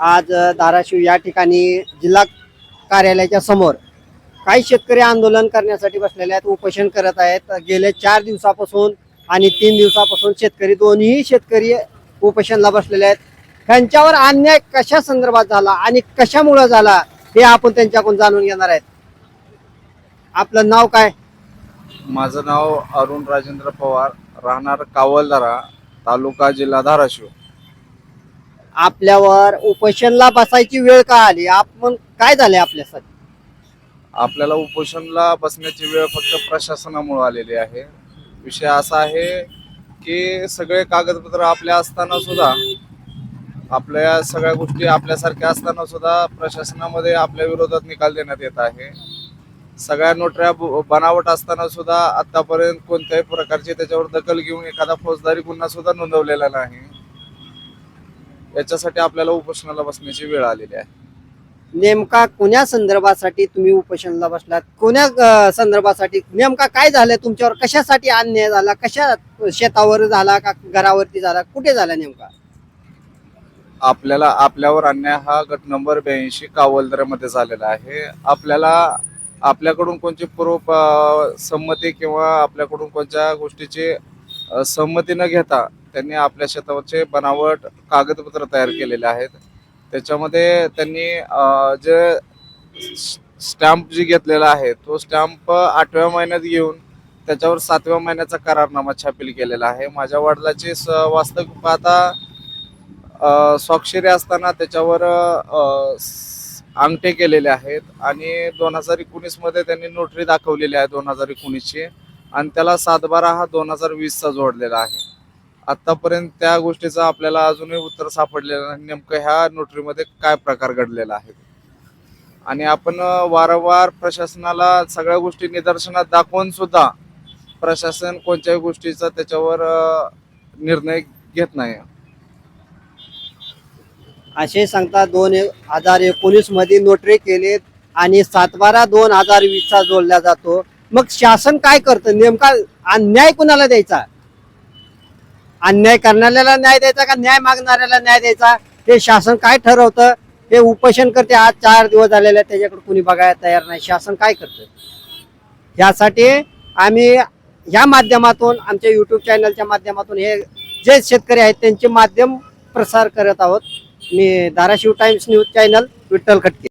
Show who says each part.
Speaker 1: आज धाराशिव या ठिकाणी जिल्हा कार्यालयाच्या समोर काही शेतकरी आंदोलन करण्यासाठी बसलेले आहेत उपोषण करत आहेत. गेले चार दिवसापासून आणि तीन दिवसापासून शेतकरी दोन्ही शेतकरी उपोषणला बसलेले आहेत. त्यांच्यावर अन्याय कशा संदर्भात झाला आणि कशामुळे झाला हे आपण त्यांच्याकडून जाणून घेणार आहेत. आपलं नाव काय?
Speaker 2: माझं नाव अरुण राजेंद्र पवार राहणार कावलदारा तालुका जिल्हा धाराशिव.
Speaker 1: आपल्यावर उपोषणला बसायची वेळ का आली? आपण काय झाले आपल्यासाठी?
Speaker 2: आपल्याला उपोषणला बसण्याची वेळ फक्त प्रशासनामुळे आलेली आहे. विषय असा आहे की सगळे कागदपत्र आपल्या असताना सुद्धा आपल्या सगळ्या गोष्टी आपल्यासारख्या असताना सुद्धा प्रशासनामध्ये आपल्या विरोधात निकाल देण्यात येत आहे. सगळ्या नोटऱ्या बनावट असताना सुद्धा आतापर्यंत कोणत्याही प्रकारची त्याच्यावर दखल घेऊन एखादा फौजदारी गुन्हा सुद्धा नोंदवलेला नाही. याच्यासाठी आपल्याला उपोषणाला बसण्याची वेळ आलेली आहे.
Speaker 1: नेमका कोण्या संदर्भासाठी तुम्ही उपोषणला बसलात? कोण्या अ, संदर्भासाठी? नेमका काय झालं तुमच्यावर? कशासाठी अन्याय झाला? कशा शेतावर झाला का घरावरती झाला? कुठे झाला नेमका?
Speaker 2: आपल्याला आपल्यावर अन्याय हा गट नंबर ब्याऐंशी कावलदऱ्यामध्ये झालेला आहे. आपल्याला आपल्याकडून कोणची पूर्व प- संमती किंवा आपल्याकडून कोणत्या गोष्टीची अ, संमती न घेता त्यांनी आपल्या शेतावरचे बनावट कागदपत्र तयार केलेले आहेत. त्याच्यामध्ये त्यांनी जे स्टॅम्प जी घेतलेला आहे तो स्टॅम्प आठव्या महिन्यात घेऊन त्याच्यावर सातव्या महिन्याचा करारनामा छापील केलेला आहे. माझ्या वडिलाची स- वास्तविक पाहता स्वाक्षरी असताना त्याच्यावर अंगठे केलेले आहेत आणि दोन हजार एकोणीसमध्ये त्यांनी नोटरी दाखवलेली आहे दोन हजार एकोणीसची आणि त्याला सातबारा हा दोन हजार वीसचा जोडलेला आहे. आतापर्यंत त्या गोष्टीचं आपल्याला अजूनही उत्तर सापडलेलं नाही. नेमकं ह्या नोटरीमध्ये काय प्रकार घडलेला आहे? आणि आपण वारंवार प्रशासनाला सगळ्या गोष्टी निदर्शनात दाखवून सुद्धा प्रशासन कोणत्याही गोष्टीचा त्याच्यावर निर्णय घेत नाही.
Speaker 1: असे सांगता दोन हजार एकोणीसमध्ये नोटरी केलेत आणि सातबारा दोन हजार वीस चा जोडला जातो. मग शासन काय करतं? नेमका अन्याय कुणाला द्यायचा? अन्याय करणाऱ्याला न्याय द्यायचा का न्याय मागणाऱ्याला न्याय द्यायचा? हे शासन काय ठरवतं? हे उपोषण करते. आज चार दिवस झालेले आहेत, त्याच्याकडे कुणी बघायला तयार नाही. शासन काय करतं? यासाठी आम्ही या माध्यमातून आमच्या यूट्यूब चॅनलच्या माध्यमातून हे जे शेतकरी आहेत त्यांचे माध्यम प्रसार करत आहोत. मी Dharashiv times news channel Vitthal Khatke.